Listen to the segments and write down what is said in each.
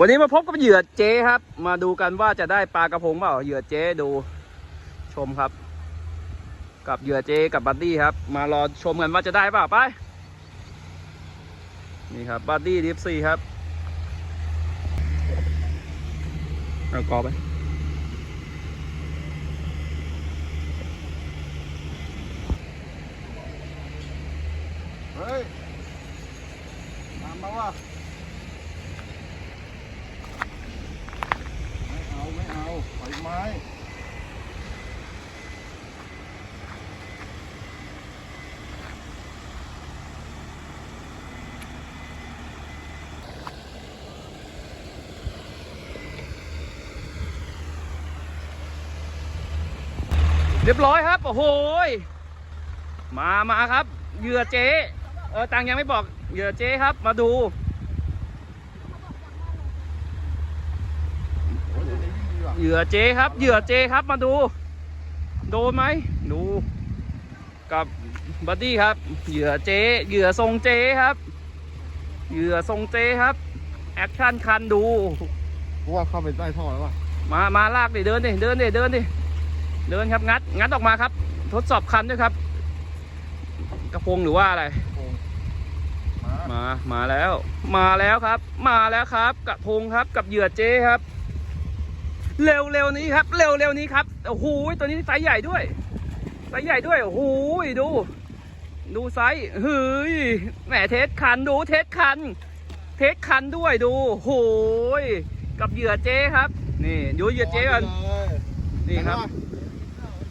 วันนี้มาพบกับเหยื่อเจ๊ครับ มาดูกันว่าจะได้ปลากระพงเปล่าเหยื่อเจ๊ดูชมครับ กับเหยื่อเจ๊กับบัดดี้ครับ มารอชมกันว่าจะได้เปล่าไปนี่ครับบัดดี้ดิฟซีครับเอากอไปเฮ้ยตามมาว่ะไม่เอา ไม่เอา ปล่อยไม้เรียบร้อยครับ โอ้โหมามาครับ เหยื่อเจ๊เออตังยังไม่บอกเหยื่อเจ๊ครับ มาดู โอ้ยเดี๋ยวนี้ยิ่งดีว่ะ เหยื่อเจครับเหยื่อเจครับมาดู โดนไหมดูกับบัดดี้ครับ เหยื่อเจเหยื่อทรงเจครับ เหยื่อทรงเจครับ แอคชั่นคันดูเพราะว่าเข้าไปใต้ท่อแล้วว่ะมามาลากดิเดินดิเดินดิเดินดิเดินครับงัดงัดออกมาครับ ทดสอบคันด้วยครับ กระพงหรือว่าอะไรโป่งมามา มาแล้ว มาแล้วครับ มาแล้วครับ กระพงครับกับเหยื่อเจครับ เร็วเร็วนี้ครับ เร็วเร็วนี้ครับโอ้โหตัวนี้ไซส์ใหญ่ด้วยไซส์ใหญ่ด้วยโอ้โหดู ดูไซส์เฮ้ยแหมเทสคันดูเทสคัน เทสคันด้วยดูโอ้โหยกับเหยื่อเจครับ นี่ดูเหยื่อเจก่อนเลยนี่ครับ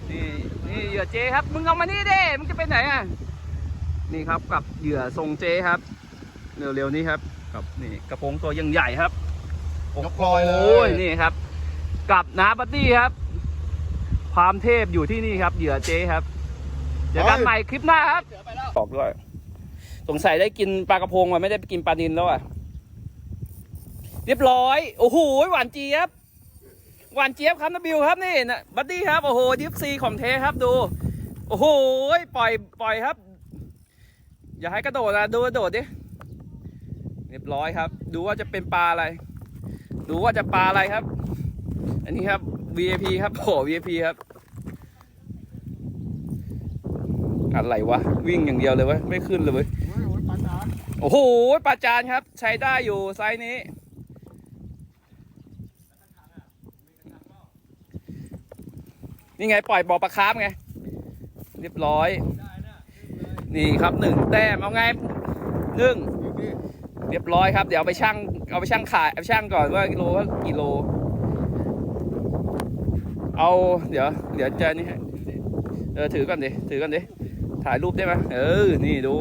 นี่นี่เหยื่อเจครับ มึงเอามานี่เด้มึงจะไปไหนอะนี่ครับกับเหยื่อทรงเจครับ เร็วๆนี้ครับกับนี่กระพงตัวยังใหญ่ครับยกลอยเลโอ้ยยนี่ครับ กับนาบัตตี้ครับ ความเทพอยู่ที่นี่ครับ เหยื่อเจครับเจอกันใหม่คลิปหน้าครับบอกด้วย สงสัยได้กินปลากระพงมาไม่ได้ไปกินปลานินแล้วอะ เรียบร้อย โอ้โหหวานเจี๊ยบ หวานเจี๊ยบครับนะบิวครับนี่นะบัตตี้ครับ โอ้โหดิฟซีของเทครับดู โอ้โหปล่อยปล่อยครับ อย่าให้กระโดดนะดูกระโดดดิ เรียบร้อยครับ ดูว่าจะเป็นปลาอะไร ดูว่าจะปลาอะไรครับ อันนี้ครับ VIP ครับโอ้ VIP ครับ อะไรวะ วิ่งอย่างเดียวเลยวะไม่ขึ้นเลยเว้ยโอ้โหปลาจานครับ ใช้ได้อยู่ไซส์นี้ นี่ไงปล่อยบ่อปลาคาร์ฟไง เรียบร้อย นี่ครับหนึ่งแต้มเอาไงหนึ่งเรียบร้อยครับ เดี๋ยวเอาไปชั่งเอาไปชั่งขายเอาไปชั่งก่อนว่ากิโลว่ากิโล เอา เดี๋ยว เดี๋ยวจะนี่ให้เออถือก่อนดิ ถือก่อนดิ ถ่ายรูปได้ไหมเออ นี่ดู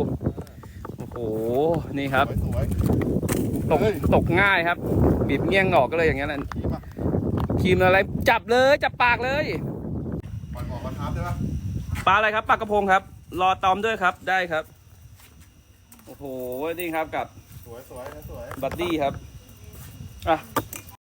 โอ้โห นี่ครับ สวยตก ตกง่ายครับ บีบเงี้ยงออกก็เลยอย่างเงี้ยแหละๆนี่ป่ะครีมอะไร จับเลย จับปากเลย ปล่อยหมอกมาทับได้ป่ะปลาอะไรครับ ปลากระพงครับ รอตอมด้วยครับ ได้ครับ โอ้โห นี่ครับกับ สวยสวยสวย บัดดี้ครับ อะ